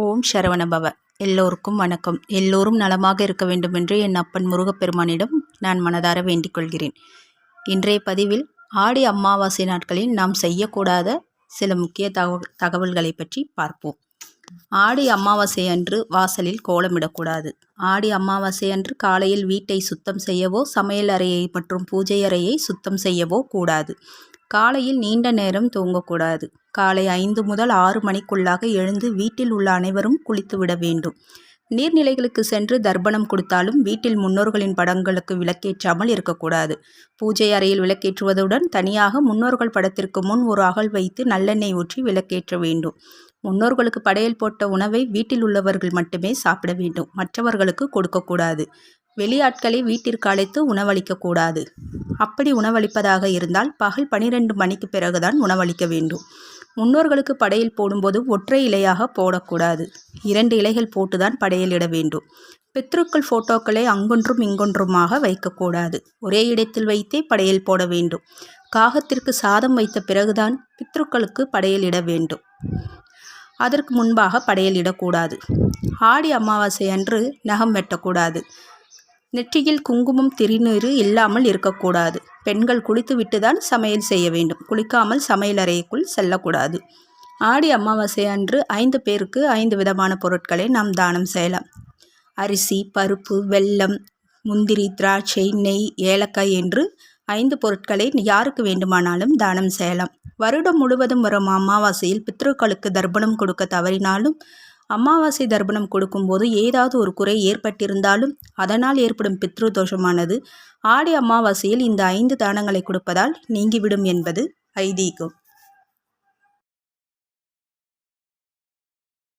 ஓம் சரவணபவ எல்லோருக்கும் வணக்கம். எல்லோரும் நலமாக இருக்க வேண்டும் என்று என் அப்பன் முருகப்பெருமானிடம் நான் மனதார வேண்டிக் கொள்கிறேன். இன்றைய பதிவில் ஆடி அமாவாசை நாட்களில் நாம் செய்யக்கூடாத சில முக்கிய தகவல் தகவல்களை பற்றி பார்ப்போம். ஆடி அமாவாசை அன்று வாசலில் கோலமிடக்கூடாது. ஆடி அமாவாசை அன்று காலையில் வீட்டை சுத்தம் செய்யவோ சமையல் அறையை மற்றும் பூஜை அறையை சுத்தம் செய்யவோ கூடாது. காலையில் நீண்ட நேரம் தூங்கக்கூடாது. காலை ஐந்து முதல் ஆறு மணிக்குள்ளாக எழுந்து வீட்டில் உள்ள அனைவரும் குளித்துவிட வேண்டும். நீர்நிலைகளுக்கு சென்று தர்ப்பணம் கொடுத்தாலும் வீட்டில் முன்னோர்களின் படங்களுக்கு விளக்கேற்றாமல் இருக்கக்கூடாது. பூஜை அறையில் விளக்கேற்றுவதுடன் தனியாக முன்னோர்கள் படத்திற்கு முன் ஒரு அகல் வைத்து நல்லெண்ணெய் ஊற்றி விளக்கேற்ற வேண்டும். முன்னோர்களுக்கு படையல் போட்ட உணவை வீட்டில் உள்ளவர்கள் மட்டுமே சாப்பிட வேண்டும். மற்றவர்களுக்கு கொடுக்கக்கூடாது. வெளியாட்களை வீட்டிற்கு அழைத்து உணவளிக்கக்கூடாது. அப்படி உணவளிப்பதாக இருந்தால் பகல் பனிரெண்டு மணிக்கு பிறகுதான் உணவளிக்க வேண்டும். முன்னோர்களுக்கு படையல் போடும்போது ஒற்றை இலையாக போடக்கூடாது. இரண்டு இலைகள் போட்டுதான் படையல் இட வேண்டும். பித்ருக்கள் போட்டோக்களை அங்கொன்றும் இங்கொன்றுமாக வைக்கக்கூடாது. ஒரே இடத்தில் வைத்தே படையல் போட வேண்டும். காகத்திற்கு சாதம் வைத்த பிறகுதான் பித்ருக்களுக்கு படையல் இட வேண்டும். அதற்கு முன்பாக படையல் இடக்கூடாது. ஆடி அமாவாசை அன்று நகம் வெட்டக்கூடாது. நெற்றியில் குங்குமம் திருநீறு இல்லாமல் இருக்கக்கூடாது. பெண்கள் குளித்து தான் சமையல் செய்ய வேண்டும். குளிக்காமல் சமையலறைக்குள் செல்லக்கூடாது. ஆடி அமாவாசை அன்று ஐந்து பேருக்கு ஐந்து விதமான பொருட்களை நாம் தானம் செய்யலாம். அரிசி பருப்பு வெல்லம் முந்திரி திராட்சை நெய் ஏலக்காய் என்று ஐந்து பொருட்களை யாருக்கு வேண்டுமானாலும் தானம் செய்யலாம். வருடம் முழுவதும் வரும் அமாவாசையில் பித்ருக்களுக்கு தர்ப்பணம் கொடுக்க தவறினாலும் அமாவாசை தர்ப்பணம் கொடுக்கும்போது ஏதாவது ஒரு குறை ஏற்பட்டிருந்தாலும் அதனால் ஏற்படும் பித்ரு தோஷமானது ஆடி அமாவாசையில் இந்த ஐந்து தானங்களை கொடுப்பதால் நீங்கிவிடும் என்பது ஐதீகம்.